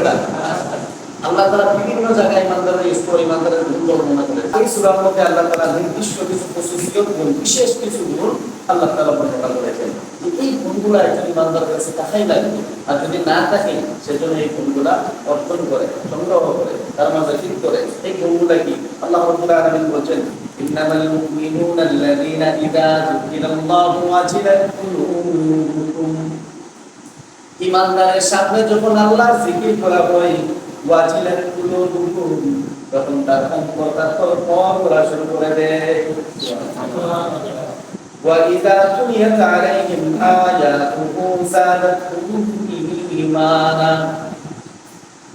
এটা আল্লাহ তারা বিভিন্ন জায়গায় ইমানদারের ইস্কো ইমানদারের গুণ বর্ণনা করে। এই সূরার মধ্যে আল্লাহ তারা নির্দিষ্ট কিছু প্রসিদ্ধ গুণ, বিশেষ কিছু গুণ আল্লাহ তারা বর্ণনা করেছেন। এই গুণগুলো একজন ইমানদারের কাছে থাকাই লাগবে। আর যদি না থাকে সেজন্য এই গুণগুলা অর্জন করে, সংগ্রহ করে, তার মাঝে ঠিক করে। এই গুণগুলা কি? আল্লাহ রাব্বুল আলামিন বলছেন, ইন্নামাল মুমিনুনা আল্লাযীনা ইযা যুকিরাল্লাহু ওয়াজিলাত কুলুবুহুম ইমানদারের সামনে যখন আল্লাহ জিকির করা হয় ওয়াজিলাত কুলুবুহুম তখন তার অন্তরটা তরপর করা শুরু করে দেয় وإذا تليت عليهم آياته زادتهم إيمانا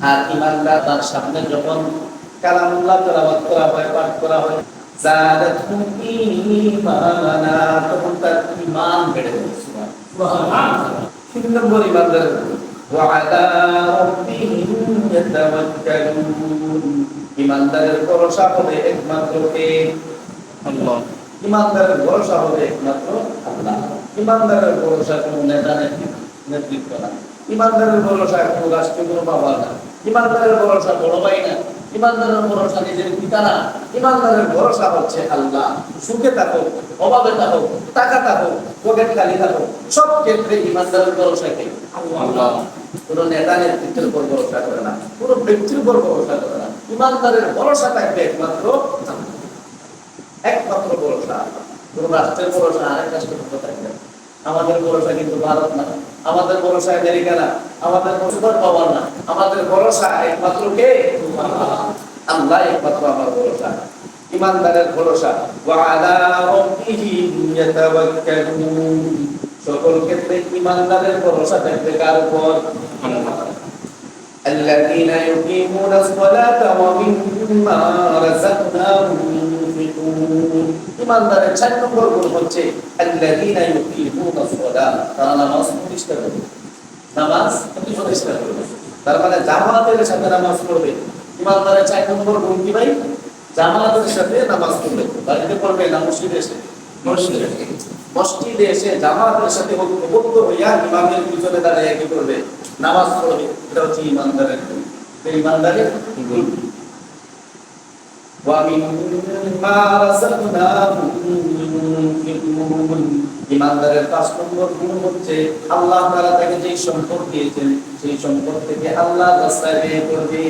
আর ইমানদার তার সামনে যখন কালামুল্লাহ তেলাওয়াত করা হয় পাঠ করা হয় জাদাতহুম ঈমানা তখন তার ঈমান বেড়ে যায় সুবহানাল্লাহ তিন নম্বর ইমানদার ওয়ালা রাব্বিহিম ইয়াতাওয়াক্কালুন ইমানদারের ভরসা হবে একমাত্র কে? আল্লাহ। ইমানদারের ভরসা হবে একমাত্র আল্লাহ। ইমানদারের ভরসা কোনো নেতা নেতৃত্ব না। ইমানদারের ভরসা কোনো রাষ্ট্রীয় কোনো বাবা না। ইমানদারের ভরসা বড় ভাই না। ইমানদারের ভরসা নিজের পিতা না। ইমানদারের ভরসা হচ্ছে আল্লাহ। সুখে থাকো অভাবে থাকো টাকা থাকো খালি থাকো সব ক্ষেত্রে নেতা নেতৃত্বের উপর ভরসা করে না ব্যক্তির উপর ভরসা করে না। ইমানদারের ভরসা থাকবে একমাত্র। একমাত্র ভরসা। কোন রাষ্ট্রের ভরসা, আরেক রাষ্ট্রের উপর থাকবে আমাদের ভরসা কিন্তু ভারত না। আমাদের ভরসা আমেরিকা না। আমাদের সুপার পাওয়ার না। আমাদের ভরসা একমাত্র কে? আল্লাহ একমাত্র আমার ভরসা। ইমানদারের ভরসা ওয়ালা রাব্বিহিম ইয়াতাওয়াক্কালুন সকল ক্ষেত্রে ইমানদারের ভরসা থাকবে কার উপর الذين يقيمون الصلاة ومما رزقناهم ينفقون ইমানদারের চার নম্বর গুণ হচ্ছে الذين يقيمون الصلاة তারা নামাজ প্রতিষ্ঠা করবে নামাজ প্রতিষ্ঠা করবে তার মানে জামাতের সাথে নামাজ পড়বে ইমানদারের চার নম্বর গুণ কি ভাই জামাতের সাথে নামাজ পড়বে বাড়িতে পড়বে না মসজিদে এসে। মসজিদে। মসজিদে এসে জামাতের সাথে ঐক্যবদ্ধ হইয়া ইমামের পিছনে দাঁড়িয়ে কি করবে? নামাজ পড়বে। এটা হচ্ছে ইমানদারের ইমানদারের ومن ما رزقناهم ইমানদারের পাঁচ নম্বর গুণ হচ্ছে আল্লাহ তাআলা তাকে যে সম্পদ দিয়েছেন, সেই সম্পদ থেকে আল্লাহ করবে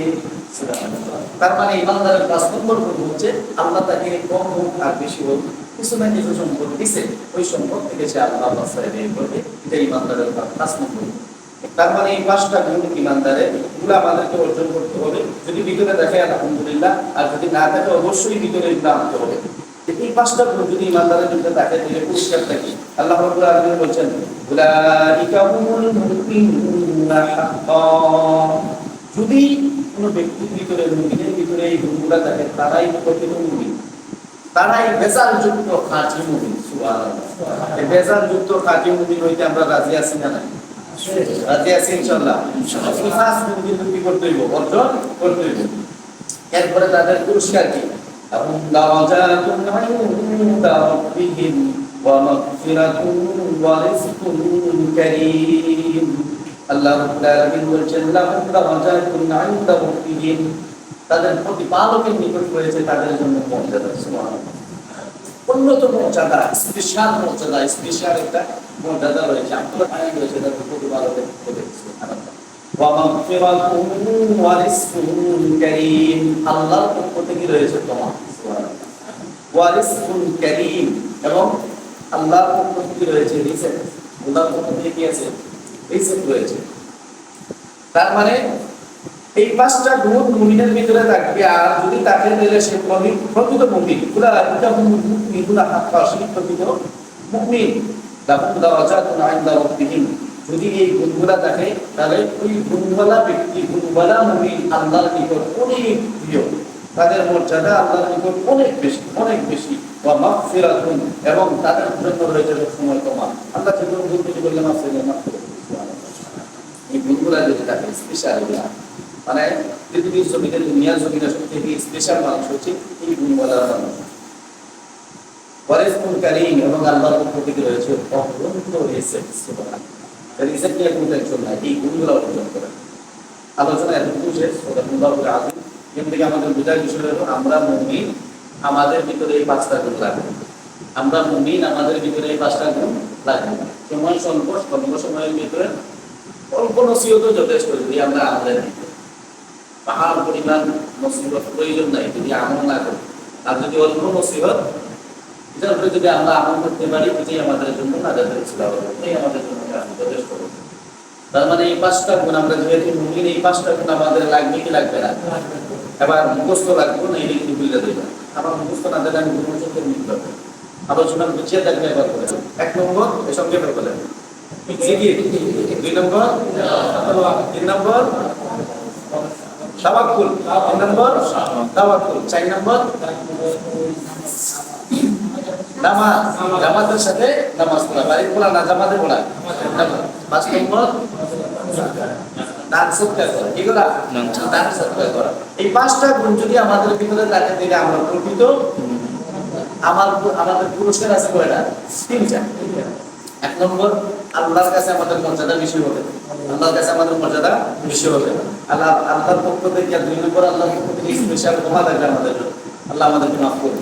তার মানে ইমানদারের পাঁচ নম্বর গুণ হচ্ছে আল্লাহ তাকে কম হোক আর বেশি হোক কিছু না কিছু সম্পদ দিছে, ওই সম্পদ থেকে সে আল্লাহ রাস্তায় ব্যয় করবে এটা ইমানদারের পাঁচ নম্বর তার মানে এই পাঁচটা গুণ আমাদেরকে অর্জন করতে হবে। যদি ভিতরে দেখে আলহামদুলিল্লাহ, আর যদি না থাকে অবশ্যই ভিতরে আনতে হবে। পাঁচটা গুণ যদি ইমানদারের ভিতরে দেখে তাহলে পুরস্কার থাকি আল্লাহ রাব্বুল আলামিন বলছেন, উলাইকা হুমুল মুমিনুনা হাক্কান যদি কোনো ব্যক্তির ভিতরে, মুমিনের ভিতরে এই গুণগুলো থাকে, তারাই প্রকৃত মুমিন। তারাই বেজাল যুক্ত খাঁটি মুমিন, সুবহানাল্লাহ। এই বেজাল যুক্ত খাঁটি মুমিন হইতে আমরা রাজি আছি না নাই? রাজি আছি ইনশাআল্লাহ। ইখলাস কিন্তু কি করতে হইব? অর্জন করতে হইব। এরপরে তাদের পুরস্কার কি? ইনদা রাব্বিহিম ওয়া মাগফিরাতুন ওয়া রিজকুন কারীম আল্লাহ রাব্বুল আলামিন বলছেন, লাহুম রাব্বিহিম। তাদের প্রতিপালকের নিকট রয়েছে, তাদের জন্য মর্যাদা, সুবহানাল্লাহ। উন্নত মর্যাদা, স্পেশাল মর্যাদা, স্পেশাল একটা মর্যাদা রয়েছে। আপনার রয়েছে তাদের প্রতিপালকের কারীম। আল্লাহর পক্ষ থেকে রয়েছে তোমার। রিজকুন এবং আল্লাহর পক্ষ থেকে রয়েছে আল্লাহর পক্ষ থেকে কি আছে? রয়েছে। তার মানে এই পাঁচটা গুণ মুমিনের ভিতরে থাকবে, আর যদি তাকে দিলে সে প্রমি- প্রকৃত মুমিন। গুলা এটা মুমিনগুলা হাত পাশে প্রকৃত মুমিন। লাহুম দারাজাতুন যদি এই গুণগুলা থাকে তাহলে ওই গুণওয়ালা ব্যক্তি গুণওয়ালা মুমিন আল্লাহর নিকট অনেক প্রিয়। তাদের মর্যাদা আল্লাহর নিকট অনেক বেশি অনেক বেশি। ওয়া মাগফিরাতুন, এবং তাদের জন্য রয়েছে সময় তোমার আল্লাহ যে গুণ কিছু বললে। সুবহানাল্লাহ। এই গুণগুলা যদি থাকে স্পেশাল মানে পৃথিবীর জমিনে দুনিয়ার জমিনে সব থেকে স্পেশাল মানুষ হচ্ছে এই গুণওয়ালা মানুষ কারীম, এবং আল্লাহর পক্ষ থেকে রয়েছে অগ্রন্ত রিজেক্ট রিজেক্ট নিয়ে এই গুণগুলো অর্জন করে। আলোচনা এতটুকু শেষ আমাদের বোঝার বিষয় হলো, আমরা মুমিন, আমাদের ভিতরে এই পাঁচটা গুণ লাগবে আমরা মুমিন, আমাদের ভিতরে এই পাঁচটা গুণ লাগবে সময় স্বল্প স্বল্প সময়ের ভিতরে অল্প নসিহত যথেষ্ট যদি আমরা আমাদের পাহাড়, পরিমাণ, নসিহত প্রয়োজন নাই যদি আমল না করি। আর যদি অল্প নসিহত উপরে যদি আমরা আমল করতে পারি, এটাই আমাদের জন্য নাজাতের ছিল এটাই আমাদের জন্য। তার মানে এই পাঁচটা গুণ আমরা যেহেতু মুমিন এই পাঁচটা গুণ আমাদের লাগবে কি লাগবে না? এবার মুখস্থ লাগবে না এটা কিন্তু বুঝতে দেবে। আমার মুখস্থ না দিলে আমি কোনো চোখে নিতে পারব আলোচনা গুছিয়ে থাকবে এবার করে। এক নম্বর সঙ্গে বের করে দুই নম্বর? তিন নম্বর? তাওয়াক্কুল। তিন নম্বর? তাওয়াক্কুল। চার নম্বর? নামাজ। জামাতের সাথে নামাজ পড়া। বাড়ির পড়া না, জামাতে পড়া পাঁচ নম্বর? এই পাঁচটা গুণ যদি আমাদের ভিতরে থাকে আমরা প্রকৃত আমার আমাদের আছে কয়টা? তিনটা। এক নম্বর, আল্লাহর কাছে আমাদের মর্যাদা বেশি হবে। আল্লাহর কাছে আমাদের মর্যাদা বেশি হবে। আল্লাহ, আল্লাহর পক্ষ থেকে দুই নম্বর থেকে স্পেশাল ক্ষমা থাকবে আমাদের আল্লাহ আমাদেরকে মাফ করবে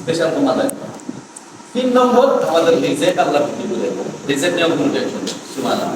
স্পেশাল ক্ষমা থাকবে। তিন নম্বর, আমাদের রিজেক্ট আল্লাহ রিজেক্ট নিয়ম সুবহানাল্লাহ।